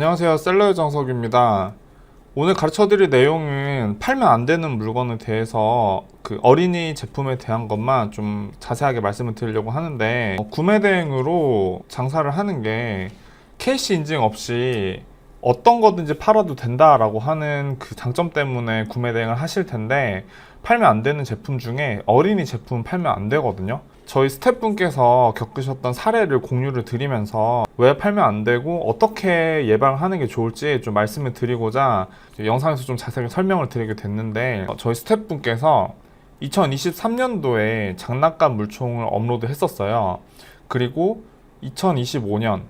안녕하세요. 셀러의 정석입니다. 오늘 가르쳐 드릴 내용은 팔면 안 되는 물건에 대해서 그 어린이 제품에 대한 것만 좀 자세하게 말씀을 드리려고 하는데 어, 구매 대행으로 장사를 하는 게 캐시 인증 없이 어떤 거든지 팔아도 된다라고 하는 그 장점 때문에 구매 대행을 하실 텐데 팔면 안 되는 제품 중에 어린이 제품 팔면 안 되거든요. 저희 스태프분께서 겪으셨던 사례를 공유를 드리면서 왜 팔면 안 되고 어떻게 예방하는 게 좋을지 좀 말씀을 드리고자 영상에서 좀 자세하게 설명을 드리게 됐는데 어, 저희 스태프분께서 2023년도에 장난감 물총을 업로드 했었어요. 그리고 2025년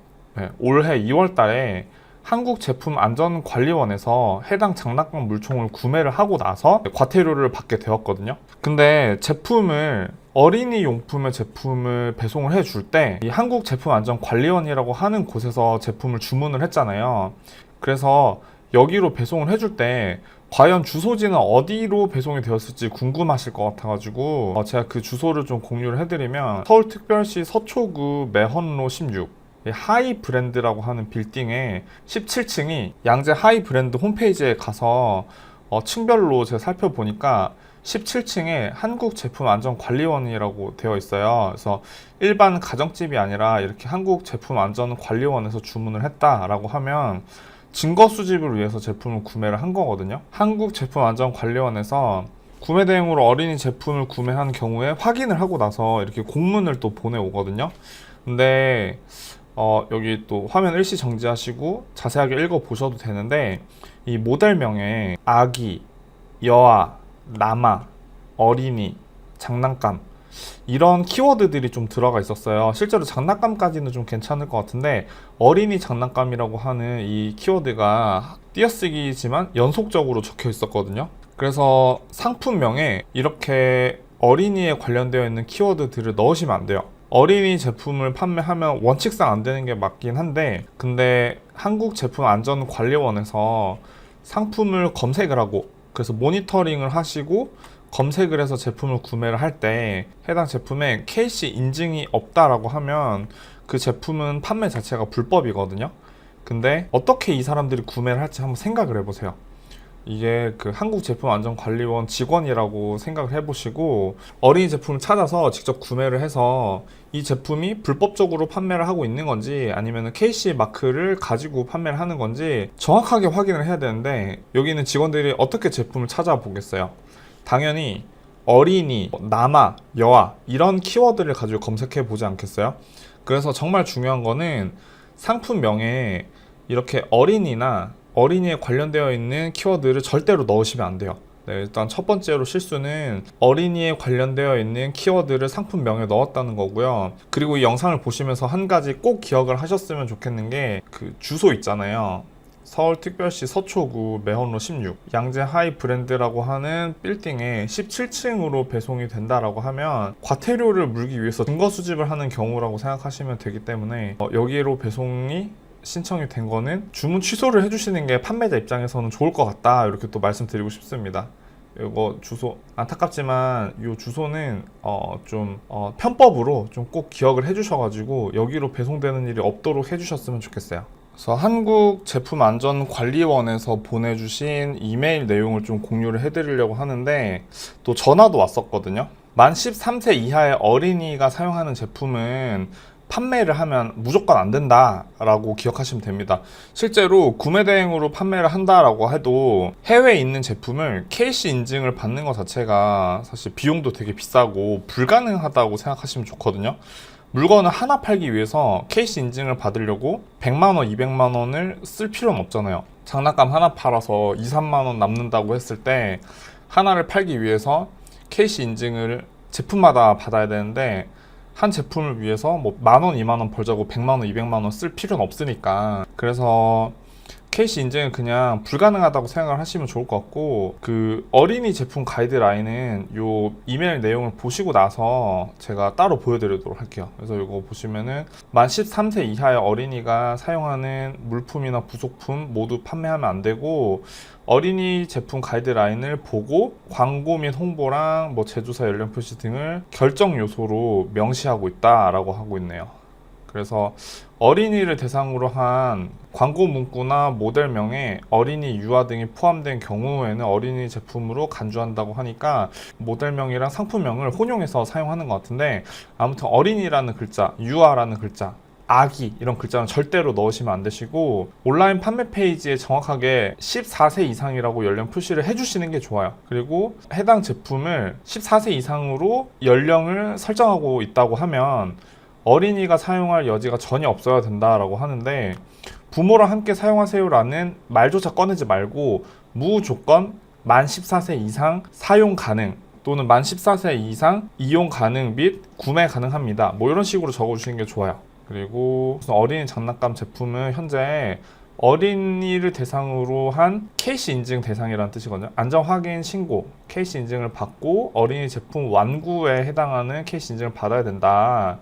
올해 2월 달에 한국제품안전관리원에서 해당 장난감 물총을 구매를 하고 나서 과태료를 받게 되었거든요. 근데 제품을 어린이 용품의 제품을 배송을 해줄 때 이 한국제품안전관리원이라고 하는 곳에서 제품을 주문을 했잖아요. 그래서 여기로 배송을 해줄 때 과연 주소지는 어디로 배송이 되었을지 궁금하실 것 같아가지고 어, 제가 그 주소를 좀 공유를 해드리면 서울특별시 서초구 매헌로 16이 하이 브랜드라고 하는 빌딩의 17층이 양재 하이 브랜드 홈페이지에 가서 어, 층별로 제가 살펴보니까 17층에 한국 제품 안전 관리원이라고 되어 있어요. 그래서 일반 가정집이 아니라 이렇게 한국 제품 안전 관리원에서 주문을 했다라고 하면 증거 수집을 위해서 제품을 구매를 한 거거든요. 한국 제품 안전 관리원에서 구매 대행으로 어린이 제품을 구매한 경우에 확인을 하고 나서 이렇게 공문을 또 보내오거든요. 근데 어, 여기 또 화면 일시 정지하시고 자세하게 읽어 보셔도 되는데 이 모델명에 아기, 여아, 남아, 어린이, 장난감 이런 키워드들이 좀 들어가 있었어요. 실제로 장난감까지는 좀 괜찮을 것 같은데 어린이 장난감이라고 하는 이 키워드가 띄어쓰기지만 연속적으로 적혀 있었거든요. 그래서 상품명에 이렇게 어린이에 관련되어 있는 키워드들을 넣으시면 안 돼요. 어린이 제품을 판매하면 원칙상 안 되는 게 맞긴 한데 근데 한국 제품 안전 관리원에서 상품을 검색을 하고 그래서 모니터링을 하시고 검색을 해서 제품을 구매를 할 때 해당 제품에 KC 인증이 없다라고 하면 그 제품은 판매 자체가 불법이거든요. 근데 어떻게 이 사람들이 구매를 할지 한번 생각을 해보세요. 이게 그 한국제품안전관리원 직원이라고 생각을 해보시고 어린이 제품을 찾아서 직접 구매를 해서 이 제품이 불법적으로 판매를 하고 있는 건지 아니면 KC 마크를 가지고 판매를 하는 건지 정확하게 확인을 해야 되는데 여기 있는 직원들이 어떻게 제품을 찾아보겠어요? 당연히 어린이, 남아, 여아 이런 키워드를 가지고 검색해 보지 않겠어요? 그래서 정말 중요한 거는 상품명에 이렇게 어린이나 어린이에 관련되어 있는 키워드를 절대로 넣으시면 안 돼요. 네, 일단 첫 번째로 실수는 어린이에 관련되어 있는 키워드를 상품명에 넣었다는 거고요. 그리고 이 영상을 보시면서 한 가지 꼭 기억을 하셨으면 좋겠는 게 그 주소 있잖아요. 서울특별시 서초구 매헌로 16 양재 하이 브랜드라고 하는 빌딩에 17층으로 배송이 된다라고 하면 과태료를 물기 위해서 증거 수집을 하는 경우라고 생각하시면 되기 때문에 어, 여기로 배송이 신청이 된 거는 주문 취소를 해주시는 게 판매자 입장에서는 좋을 것 같다 이렇게 또 말씀드리고 싶습니다. 이거 주소 안타깝지만 이 주소는 어좀 어 편법으로 좀 꼭 기억을 해주셔가지고 여기로 배송되는 일이 없도록 해주셨으면 좋겠어요. 그래서 한국 제품 안전 관리원에서 보내주신 이메일 내용을 좀 공유를 해드리려고 하는데 또 전화도 왔었거든요. 만 13세 이하의 어린이가 사용하는 제품은 판매를 하면 무조건 안 된다라고 기억하시면 됩니다. 실제로 구매 대행으로 판매를 한다라고 해도 해외에 있는 제품을 KC 인증을 받는 것 자체가 사실 비용도 되게 비싸고 불가능하다고 생각하시면 좋거든요. 물건을 하나 팔기 위해서 KC 인증을 받으려고 100만 원, 200만 원을 쓸 필요는 없잖아요. 장난감 하나 팔아서 2, 3만 원 남는다고 했을 때 하나를 팔기 위해서 KC 인증을 제품마다 받아야 되는데 한 제품을 위해서 뭐 만 원, 이만 원 벌자고 백만 원, 이백만 원 쓸 필요는 없으니까. 그래서 KC 인증은 그냥 불가능하다고 생각을 하시면 좋을 것 같고 그 어린이 제품 가이드라인은 요 이메일 내용을 보시고 나서 제가 따로 보여드리도록 할게요. 그래서 이거 보시면은 만 13세 이하의 어린이가 사용하는 물품이나 부속품 모두 판매하면 안 되고 어린이 제품 가이드라인을 보고 광고 및 홍보랑 뭐 제조사 연령 표시 등을 결정 요소로 명시하고 있다라고 하고 있네요. 그래서 어린이를 대상으로 한 광고 문구나 모델명에 어린이 유아 등이 포함된 경우에는 어린이 제품으로 간주한다고 하니까 모델명이랑 상품명을 혼용해서 사용하는 것 같은데 아무튼 어린이라는 글자, 유아라는 글자, 아기 이런 글자는 절대로 넣으시면 안 되시고 온라인 판매 페이지에 정확하게 14세 이상이라고 연령 표시를 해주시는 게 좋아요. 그리고 해당 제품을 14세 이상으로 연령을 설정하고 있다고 하면 어린이가 사용할 여지가 전혀 없어야 된다라고 하는데 부모랑 함께 사용하세요라는 말조차 꺼내지 말고 무조건 만 14세 이상 사용 가능 또는 만 14세 이상 이용 가능 및 구매 가능합니다. 뭐 이런 식으로 적어주시는 게 좋아요. 그리고 어린이 장난감 제품은 현재 어린이를 대상으로 한 KC 인증 대상이라는 뜻이거든요. 안전 확인 신고, KC 인증을 받고 어린이 제품 완구에 해당하는 KC 인증을 받아야 된다.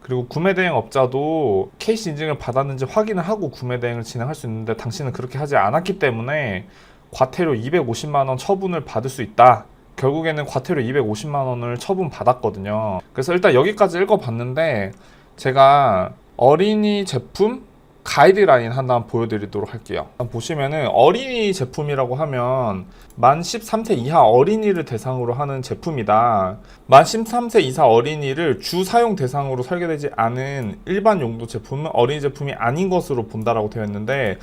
그리고 구매 대행 업자도 KC 인증을 받았는지 확인을 하고 구매 대행을 진행할 수 있는데 당신은 그렇게 하지 않았기 때문에 과태료 250만 원 처분을 받을 수 있다. 결국에는 과태료 250만 원을 처분 받았거든요. 그래서 일단 여기까지 읽어봤는데 제가 어린이 제품 가이드라인 하나 보여드리도록 할게요. 보시면은 어린이 제품이라고 하면 만 13세 이하 어린이를 대상으로 하는 제품이다. 만 13세 이상 어린이를 주 사용 대상으로 설계되지 않은 일반 용도 제품은 어린이 제품이 아닌 것으로 본다라고 되어 있는데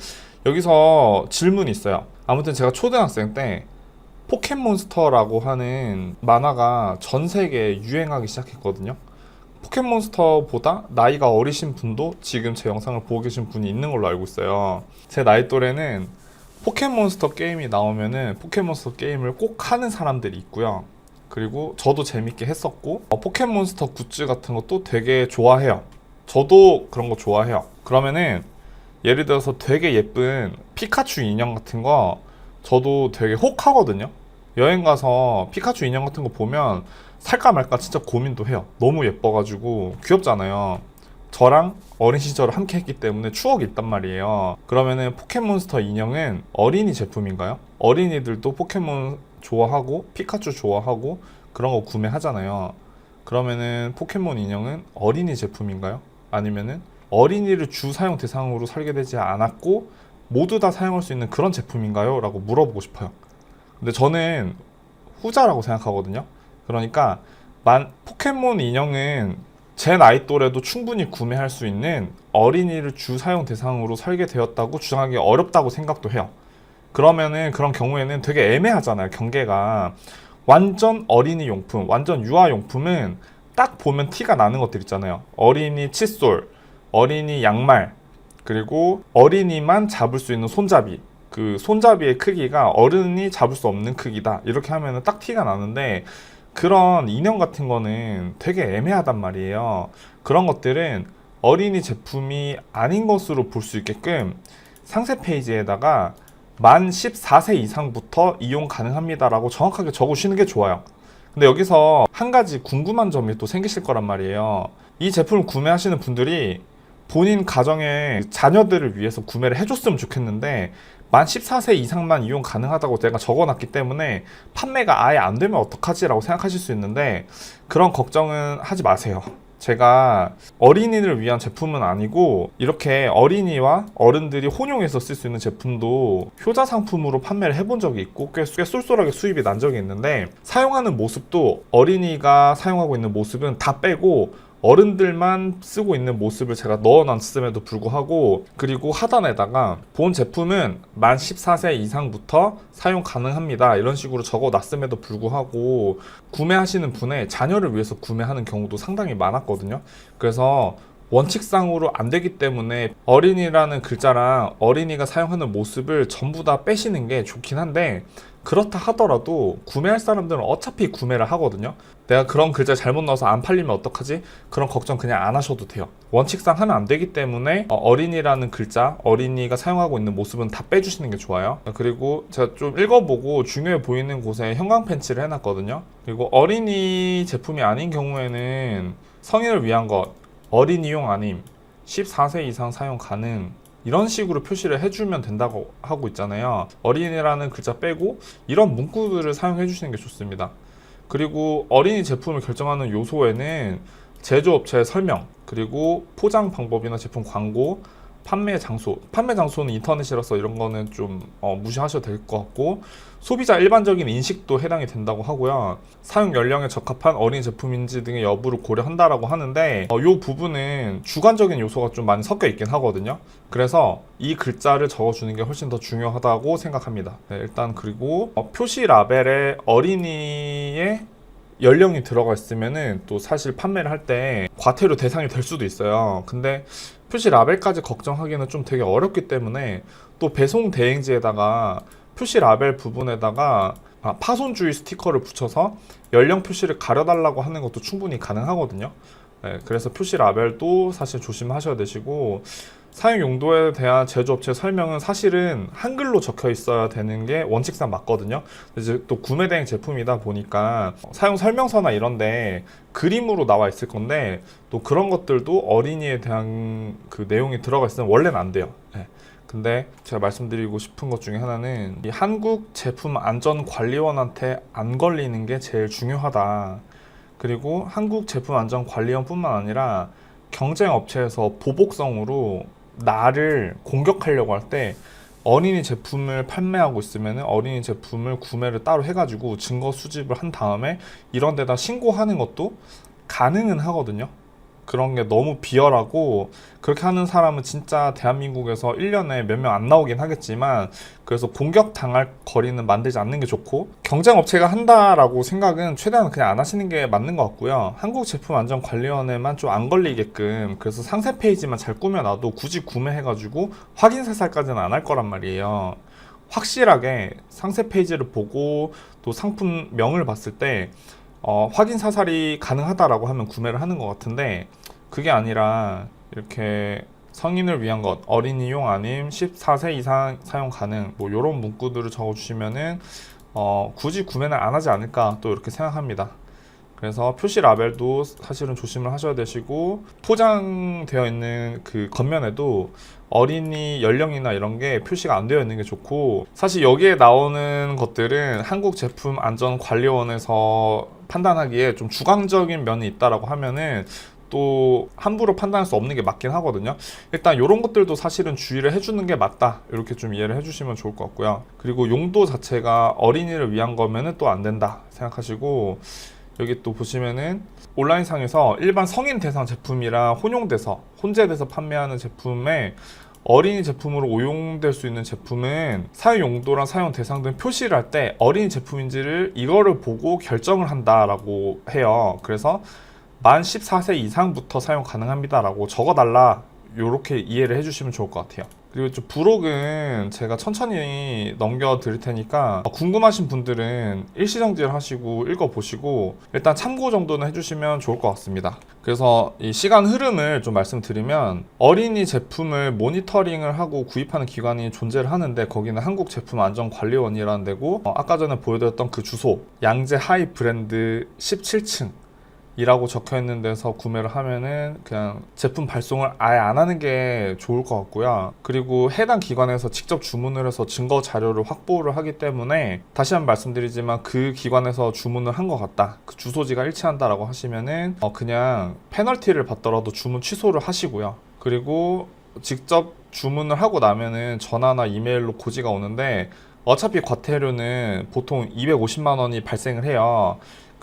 여기서 질문이 있어요. 아무튼 제가 초등학생 때 포켓몬스터라고 하는 만화가 전 세계에 유행하기 시작했거든요. 포켓몬스터보다 나이가 어리신 분도 지금 제 영상을 보고 계신 분이 있는 걸로 알고 있어요. 제 나이 또래는 포켓몬스터 게임이 나오면은 포켓몬스터 게임을 꼭 하는 사람들이 있고요. 그리고 저도 재밌게 했었고 어, 포켓몬스터 굿즈 같은 것도 되게 좋아해요. 저도 그런 거 좋아해요. 그러면은 예를 들어서 되게 예쁜 피카츄 인형 같은 거 저도 되게 혹하거든요. 여행 가서 피카츄 인형 같은 거 보면 살까 말까 진짜 고민도 해요. 너무 예뻐가지고 귀엽잖아요. 저랑 어린 시절을 함께 했기 때문에 추억이 있단 말이에요. 그러면은 포켓몬스터 인형은 어린이 제품인가요? 어린이들도 포켓몬 좋아하고 피카츄 좋아하고 그런 거 구매하잖아요. 그러면은 포켓몬 인형은 어린이 제품인가요? 아니면은 어린이를 주 사용 대상으로 설계되지 않았고 모두 다 사용할 수 있는 그런 제품인가요? 라고 물어보고 싶어요. 근데 저는 후자라고 생각하거든요. 그러니까 만 포켓몬 인형은 제 나이 또래도 충분히 구매할 수 있는 어린이를 주 사용 대상으로 설계되었다고 주장하기 어렵다고 생각도 해요. 그러면은 그런 경우에는 되게 애매하잖아요. 경계가 완전 어린이 용품, 완전 유아 용품은 딱 보면 티가 나는 것들 있잖아요. 어린이 칫솔, 어린이 양말, 그리고 어린이만 잡을 수 있는 손잡이. 그 손잡이의 크기가 어른이 잡을 수 없는 크기다. 이렇게 하면은 딱 티가 나는데 그런 인형 같은 거는 되게 애매하단 말이에요. 그런 것들은 어린이 제품이 아닌 것으로 볼 수 있게끔 상세 페이지에다가 만 14세 이상부터 이용 가능합니다라고 정확하게 적으시는 게 좋아요. 근데 여기서 한 가지 궁금한 점이 또 생기실 거란 말이에요. 이 제품을 구매하시는 분들이 본인 가정의 자녀들을 위해서 구매를 해줬으면 좋겠는데 만 14세 이상만 이용 가능하다고 제가 적어놨기 때문에 판매가 아예 안 되면 어떡하지라고 생각하실 수 있는데 그런 걱정은 하지 마세요. 제가 어린이를 위한 제품은 아니고 이렇게 어린이와 어른들이 혼용해서 쓸 수 있는 제품도 효자 상품으로 판매를 해본 적이 있고 꽤, 꽤 쏠쏠하게 수입이 난 적이 있는데 사용하는 모습도 어린이가 사용하고 있는 모습은 다 빼고 어른들만 쓰고 있는 모습을 제가 넣어놨음에도 불구하고 그리고 하단에다가 본 제품은 만 14세 이상부터 사용 가능합니다. 이런 식으로 적어놨음에도 불구하고 구매하시는 분의 자녀를 위해서 구매하는 경우도 상당히 많았거든요. 그래서 원칙상으로 안 되기 때문에 어린이라는 글자랑 어린이가 사용하는 모습을 전부 다 빼시는 게 좋긴 한데 그렇다 하더라도 구매할 사람들은 어차피 구매를 하거든요. 내가 그런 글자 잘못 넣어서 안 팔리면 어떡하지? 그런 걱정 그냥 안 하셔도 돼요. 원칙상 하면 안 되기 때문에 어, 어린이라는 글자, 어린이가 사용하고 있는 모습은 다 빼주시는 게 좋아요. 그리고 제가 좀 읽어보고 중요해 보이는 곳에 형광 펜치를 해놨거든요. 그리고 어린이 제품이 아닌 경우에는 성인을 위한 것, 어린이용 아님, 14세 이상 사용 가능, 이런 식으로 표시를 해주면 된다고 하고 있잖아요. 어린이라는 글자 빼고 이런 문구들을 사용해 주시는 게 좋습니다. 그리고 어린이 제품을 결정하는 요소에는 제조업체 설명, 그리고 포장 방법이나 제품 광고, 판매 장소. 판매 장소는 인터넷이라서 이런 거는 좀 어, 무시하셔도 될 것 같고 소비자 일반적인 인식도 해당이 된다고 하고요. 사용 연령에 적합한 어린 제품인지 등의 여부를 고려한다라고 하는데 어, 이 부분은 주관적인 요소가 좀 많이 섞여 있긴 하거든요. 그래서 이 글자를 적어주는 게 훨씬 더 중요하다고 생각합니다. 네, 일단 그리고 어, 표시 라벨에 어린이의 연령이 들어가 있으면은 또 사실 판매를 할 때 과태료 대상이 될 수도 있어요. 근데 표시 라벨까지 걱정하기는 좀 되게 어렵기 때문에 또 배송 대행지에다가 표시 라벨 부분에다가 아, 파손주의 스티커를 붙여서 연령 표시를 가려달라고 하는 것도 충분히 가능하거든요. 네, 그래서 표시 라벨도 사실 조심하셔야 되시고 사용 용도에 대한 제조업체 설명은 사실은 한글로 적혀 있어야 되는 게 원칙상 맞거든요. 이제 또 구매 대행 제품이다 보니까 사용 설명서나 이런데 그림으로 나와 있을 건데 또 그런 것들도 어린이에 대한 그 내용이 들어가 있으면 원래는 안 돼요. 네. 근데 제가 말씀드리고 싶은 것 중에 하나는 이 한국 제품 안전 관리원한테 안 걸리는 게 제일 중요하다. 그리고 한국 제품 안전 관리원뿐만 아니라 경쟁 업체에서 보복성으로 나를 공격하려고 할 때 어린이 제품을 판매하고 있으면 어린이 제품을 구매를 따로 해가지고 증거 수집을 한 다음에 이런 데다 신고하는 것도 가능은 하거든요. 그런 게 너무 비열하고 그렇게 하는 사람은 진짜 대한민국에서 1년에 몇 명 안 나오긴 하겠지만 그래서 공격 당할 거리는 만들지 않는 게 좋고 경쟁 업체가 한다라고 생각은 최대한 그냥 안 하시는 게 맞는 것 같고요. 한국 제품 안전 관리원에만 좀 안 걸리게끔 그래서 상세 페이지만 잘 꾸며놔도 굳이 구매해가지고 확인 사살까지는 안 할 거란 말이에요. 확실하게 상세 페이지를 보고 또 상품명을 봤을 때 어, 확인 사살이 가능하다라고 하면 구매를 하는 것 같은데 그게 아니라 이렇게 성인을 위한 것 어린이용 아님 14세 이상 사용 가능 뭐 이런 문구들을 적어주시면은 어, 굳이 구매는 안 하지 않을까 또 이렇게 생각합니다. 그래서 표시 라벨도 사실은 조심을 하셔야 되시고 포장되어 있는 그 겉면에도 어린이 연령이나 이런 게 표시가 안 되어 있는 게 좋고 사실 여기에 나오는 것들은 한국 제품 안전 관리원에서 판단하기에 좀 주관적인 면이 있다라고 하면은 또 함부로 판단할 수 없는 게 맞긴 하거든요. 일단 이런 것들도 사실은 주의를 해주는 게 맞다. 이렇게 좀 이해를 해주시면 좋을 것 같고요. 그리고 용도 자체가 어린이를 위한 거면은 또 안 된다 생각하시고 여기 또 보시면은 온라인상에서 일반 성인 대상 제품이랑 혼용돼서 혼재돼서 판매하는 제품에 어린이 제품으로 오용될 수 있는 제품은 사용 용도랑 사용 대상 등 표시를 할 때 어린이 제품인지를 이거를 보고 결정을 한다라고 해요. 그래서 만 14세 이상부터 사용 가능합니다라고 적어달라. 요렇게 이해를 해주시면 좋을 것 같아요. 그리고 좀 부록은 제가 천천히 넘겨 드릴 테니까 궁금하신 분들은 일시정지를 하시고 읽어보시고 일단 참고 정도는 해주시면 좋을 것 같습니다. 그래서 이 시간 흐름을 좀 말씀드리면 어린이 제품을 모니터링을 하고 구입하는 기관이 존재를 하는데 거기는 한국제품안전관리원이라는 데고 어, 아까 전에 보여드렸던 그 주소 양재 하이 브랜드 17층 이라고 적혀 있는 데서 구매를 하면은 그냥 제품 발송을 아예 안 하는 게 좋을 것 같고요. 그리고 해당 기관에서 직접 주문을 해서 증거 자료를 확보를 하기 때문에 다시 한번 말씀드리지만 그 기관에서 주문을 한 것 같다. 그 주소지가 일치한다라고 하시면은 어 그냥 페널티를 받더라도 주문 취소를 하시고요. 그리고 직접 주문을 하고 나면은 전화나 이메일로 고지가 오는데 어차피 과태료는 보통 250만 원이 발생을 해요.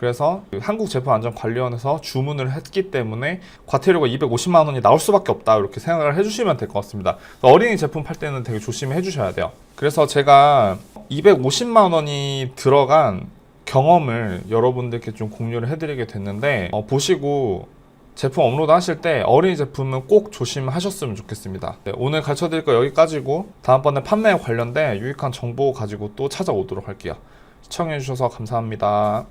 그래서 그 한국제품안전관리원에서 주문을 했기 때문에 과태료가 250만 원이 나올 수밖에 없다 이렇게 생각을 해주시면 될 것 같습니다. 어린이 제품 팔 때는 되게 조심해 주셔야 돼요. 그래서 제가 250만 원이 들어간 경험을 여러분들께 좀 공유를 해드리게 됐는데 어, 보시고 제품 업로드 하실 때 어린이 제품은 꼭 조심하셨으면 좋겠습니다. 네, 오늘 가르쳐 드릴 거 여기까지고 다음번에 판매에 관련된 유익한 정보 가지고 또 찾아오도록 할게요. 시청해 주셔서 감사합니다.